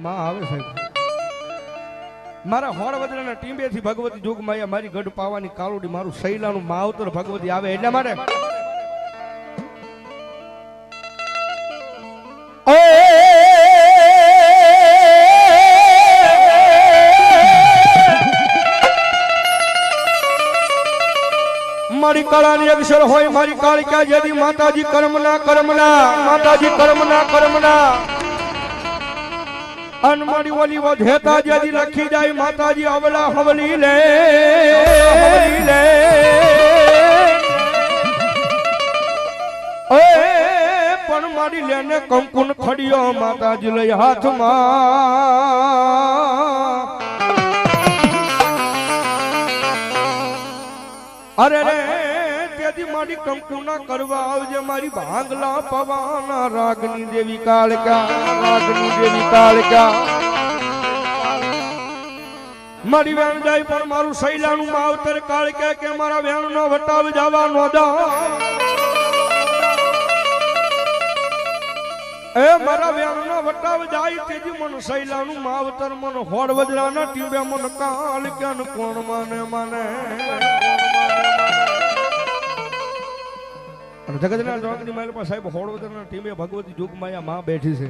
માં આવે સાહેબ મારા હોળ વજરાના ટીંબેથી ભગવતી જોગ માયા મારી ગઢ પાવાની કાળુડી મારું શૈલાનું માવતર ભગવતી આવે એટલા માટે મારી કાળાની અક્ષર હોય મારી કાળિકા જેવી માતાજી કર્મના કર્મના માતાજી કર્મના કર્મના અન મારી ઓલી વધેતા જેદી લખી જાય માતાજી અવલા હવલી લે. લે. પણ મારી લેને કંકુન ખડિયો માતાજી લઈ હાથમાં. અરે રે મારી કંકુના કરવા આવજે, મારી ભાંગલા પવાના રાગની દેવી કાળકા, રાગની દેવી કાળકા. મારી વેણ જાય પણ મારું શૈલાનું માવતર કાળકે કે મારા વેણ નો વટાવ જવા નો દા. એ મારા વેણ નો વટાવ જાય તેજી મન શૈલાનું માવતર મન હોડ વજરાના ટીબે મન કાળ કે કોણ માને માને. અને જગતલાલ ચોકની પાસે સાહેબ હોળવદરના ટીમે ભગવતી જુગમાયા માં બેઠી છે.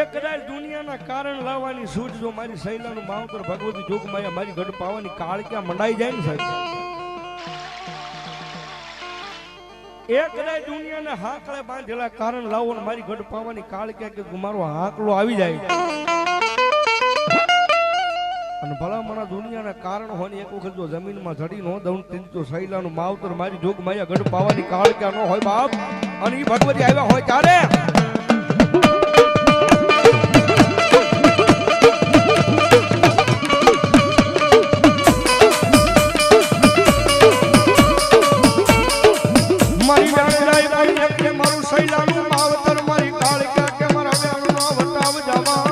એકદાય દુનિયાના કારણ લાવવાની સૂઝ જો મારી શૈલાનું માવતર ભગવતી જુગમાયા મારી ગઢ પાવાની કાળ ક્યાં મંડાઈ જાય ને સાહેબ? એક કદાચ દુનિયાના હાકળે બાંધેલા કારણ લાવો ને મારી ગઢ પાવાની કાળ ક્યાં કે મારો હાકલો આવી જાય. અને ભલામણા દુનિયાના કારણ હોય ને એક વખત જો જમીનમાં જડી નો દઉં તેની તો શૈલાનું માવતર મારી જોગ માયા ગઢ પાવાની કાળ ક્યાં ન હોય બાપ? અને એ ભગવતી આવ્યા હોય ત્યારે? મારી સૈલાનું માવતર મારી કાળ ક્યાં કે મારા વેણનો વટાવ જવાનો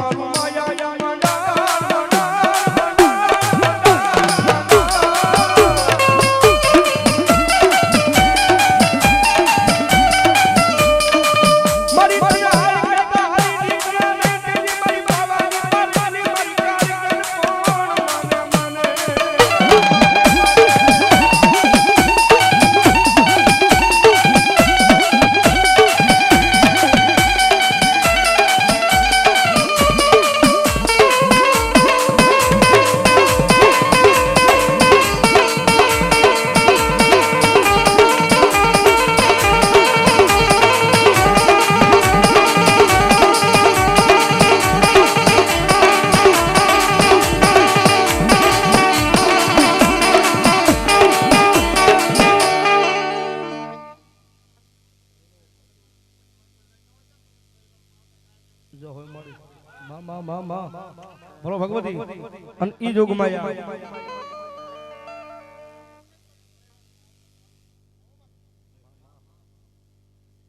મારું ભગવતી. અને ઈ જોગમાં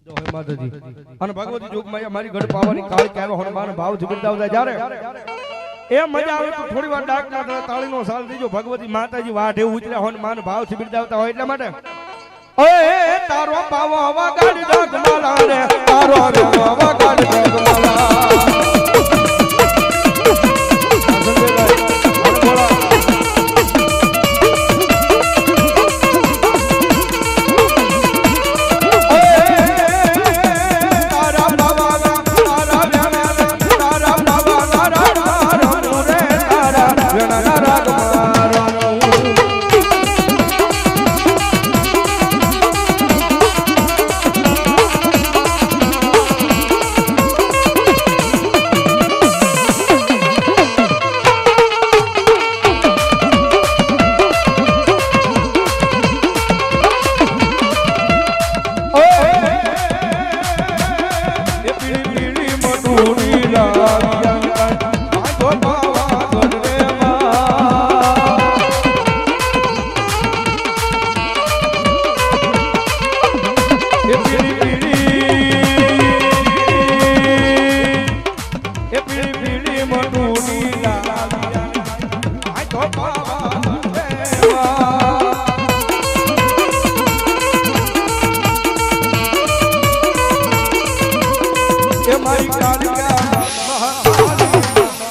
જો હોય માતાજી. અને ભગવતી એ મજા આવે તો થોડી ભગવતી માતાજી વાઢે ઉતરે હનુમાન ભાવથી બિરદાવતા હોય એટલા માટે. ઓય તારો તારો તારા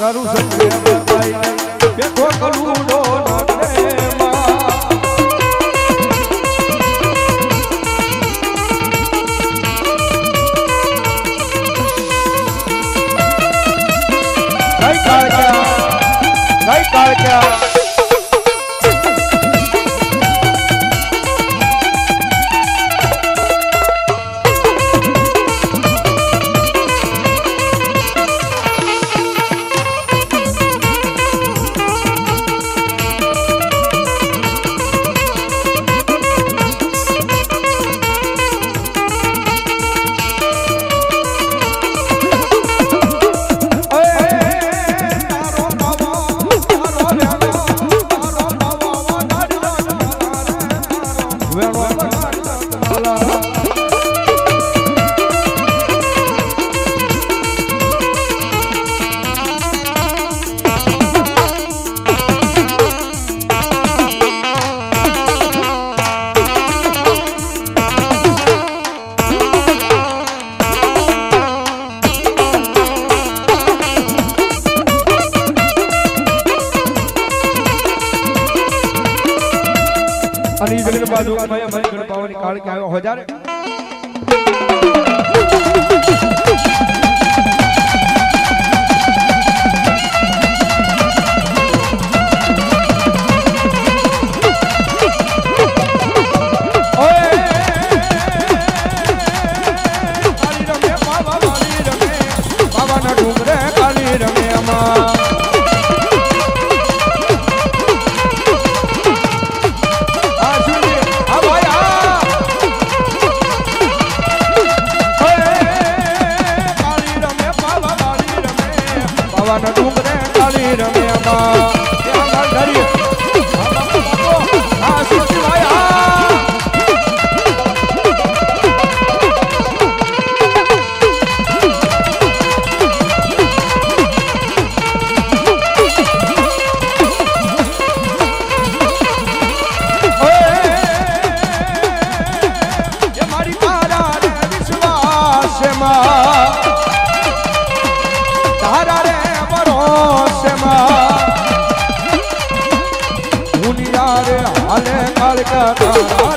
કરું બતાઈ બેઠો કરું નાટે માયા મારી કાળ કે આવ્યો હજાર ડુંગરે કાળકા